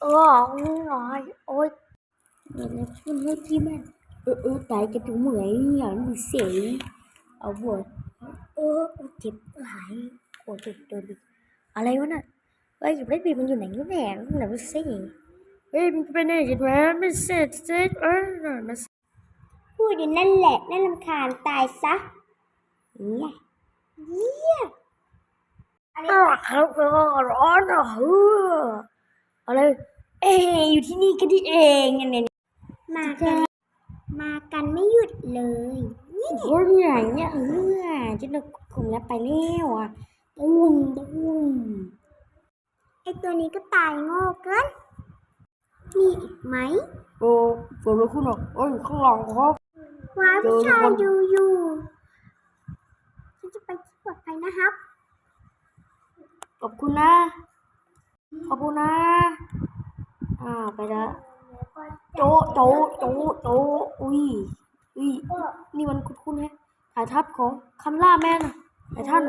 เออโอ้ยโอ้ยเดี๋ยวนะช่วยให้พี่แม่เออเออตายกันถึงเหมื่อยอย่างนี้เสียเอาหัวเออเออเจ็บหายโอ้ยเจ็บโดนบิดอะไรวะน่ะเฮ้ยอยู่ได้บีมันอยู่ไหนวะแหน่มันไหนไม่เสียเฮ้ยมันไปไหนกันวะไม่เสร็จเสร็จเออมาพูดอยู่นั่นแหละน่ารำคาญตายซะเนี่ยเยี่ยอ้าวครับเออร้อนอะเอ ออะไรเอ้ยอยู่ที่นี่กันที่เองเนี่ยเนี่ยมากันมากันไม่หยุดเลยโอ้ยเหนื่อยเนี่ยเออจะนึกคุมแล้วไปแล้วอะตุ้มตุ้มไอตัวนี้ก็ตายโง่เกินมีอีกไหมโอ้เกิดอะไรขึ้นอะเอ้ยข้างหลังครับว้ายเจอผู้ชายคนดูอยู่ฉันจะไปที่ปลอดภัยนะครับ ขอบคุณนะ ขอบคุณนะ อ่าไปละโจโจโจโจอุ้ยอุ้ยนี่มันคุ้นๆแฮะถ่ายทับของคำล่าแม่น่ะไอ้ท่าน